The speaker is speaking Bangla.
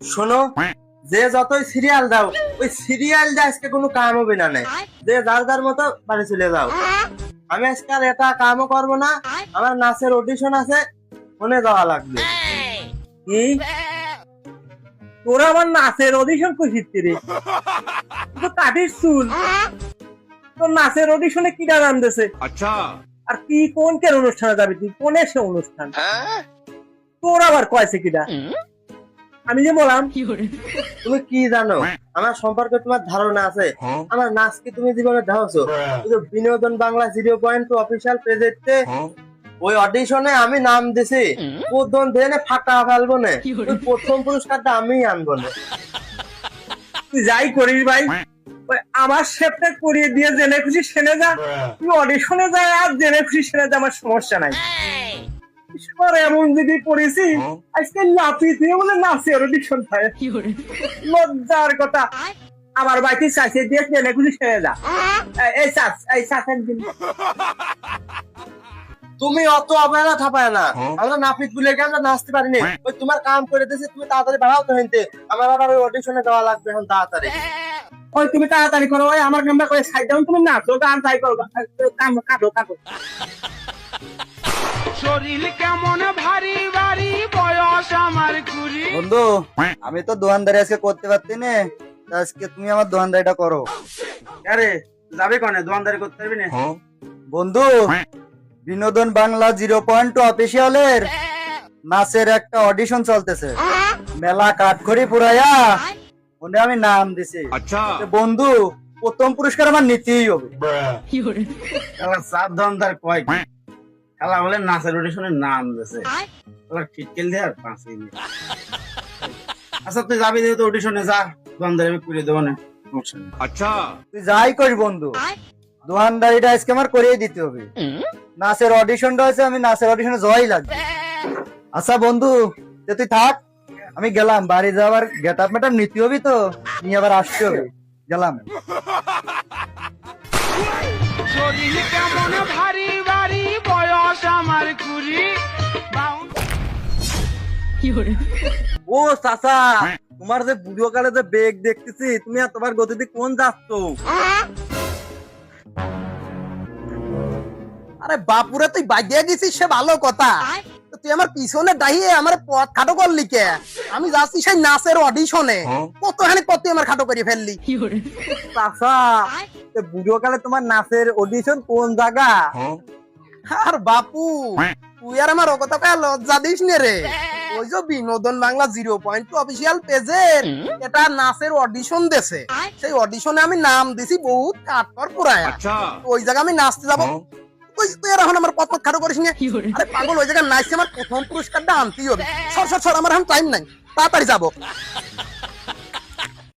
শোনো যে যতই সিরিয়াল দাও ওই সিরিয়াল দিয়ে আজকে কোনো কাম হবে না নাই যে যার যার মতো বাড়ি চলে যাও। আমি আজকে আর এটা কামও করব না। আমার নাচের অডিশন আছে ওনে যাওয়া লাগবে। কি? তোরা আমার নাচের অডিশন কইছিস রে? তো কাটিস চুল। তোর নাচের অডিশনে কি নাম দিছে আচ্ছা। আর কি কোন কে অনুষ্ঠানে যাবি তুই? কোন সে অনুষ্ঠান? তোর আবার কয়ছে কিটা আমি যে বললাম তুমি কি জানো? আমার সম্পর্কে তোমার ধারণা আছে। আমার নাচ কি তুমি জীবনে দেখছ ওই Binodon Bangla zero point two official পেজেতে ওই অডিশনে আমি নাম দিছি। প্রথম দিনে ফাটা ফেলব না। প্রথম পুরস্কারটা আমি আনব না। তুই যাই করিস ভাই। আমার শেপটা করিয়ে দিয়ে জেনে খুশি সেনে যা। তুই অডিশনে যায় আর জেনে খুশি সেনে যা আমার সমস্যা নাই। ঈশ্বর এমন যদি পড়েছি আজকে লাফি দিয়ে বলে নাচে অডিশন থাকে লজ্জার কথা। আমার বাড়িতে চাষে দিয়ে জেনে খুশি সেনে যা। এই- এই চাষ এই চাষের দিন তুমি অত অবহেলা থাপায় না। আমরা নাপিত বলে গিয়ে আমরা নাচতে পারিনি। ওই তোমার কাম করে দিয়েছি তুমি তাড়াতাড়ি বাড়াও তো হেনতে। আমার আবার ওই অডিশনে দেওয়া লাগবে এখন তাড়াতাড়ি। ওই তুমি তাড়াতাড়ি করো ওই আমার কামটা করে সাইড ডাউন তুমি নাচো গান তাই করো কাম কাটো কাটো। শরীর কেমন ভারী ভারী বয়স আমার কুড়ি। বন্ধু আমি তো দোকানদারি আজকে করতে পারতি নে আজকে তুমি আমার দোকানদারিটা করো। আরে যাবে কনে? দোকানদারি করতে পারবি নে? হ্যাঁ। বন্ধু Binodon Bangla zero point two অফিসিয়ালের নাচের একটা অডিশন চলতেছে। মেলা কাঠখড়ি পুরাইয়া ওনে আমি নাম দিছি। আচ্ছা। বন্ধু প্রথম পুরস্কার আমার নিতেই হবে। সাবধান তার কয়েক খেলা বলে নাচের নাম দিয়েছে দিয়ে আর আচ্ছা তুই যাবি অডিশনে যা। আমি দেবো না। আচ্ছা।, আচ্ছা। তুই যাই করিস বন্ধু। দোকানদারিটা আজকে আমার করিয়ে দিতে হবে। নাচের আমি নাচের অডিশনে জয় লাগবে। আচ্ছা বন্ধু তুই থাক। আমি গেলাম বাড়ি যাওয়ার গেট আপ ম্যাডাম নিতে হবে তো। নিয়ে আবার আসতে হবে। গেলাম। কেমন ভারী ও চাচা তোমার যে বুড়ো কালে যে বেগ দেখতেছি তুমি এতবার গতিতে কোন যাচ্ছ? আরে বাপুরে তুই বাগিয়ে গেছিস সে ভালো কথা। তুই আমার পিছনে দাঁড়িয়ে আমার পথ খাটো করলি কে? আমি যাচ্ছি সেই নাচের অডিশনে কতখানি পথ তুই আমার খাটো করে ফেললি? চাচা এ বুড়ো কালে তোমার নাচের অডিশন কোন জায়গা? আর বাপু তুই আর আমার কথা লজ্জা দিস নে রে। ওই যে Binodon Bangla zero point two official এটা নাচের অডিশন দেছে। সেই অডিশনে আমি নাম দিছি বহুত কাঠকর পুরায়। আচ্ছা। ওই জায়গা আমি নাচতে যাব। তুই এখন আমার পথ পথ খাটো করিস না। আরে পাগল ওই জায়গায় নাচছে আমার প্রথম পুরস্কারটা আনতেই হবে। সর সর সর আমার এখন টাইম নাই। তাড়াতাড়ি যাব।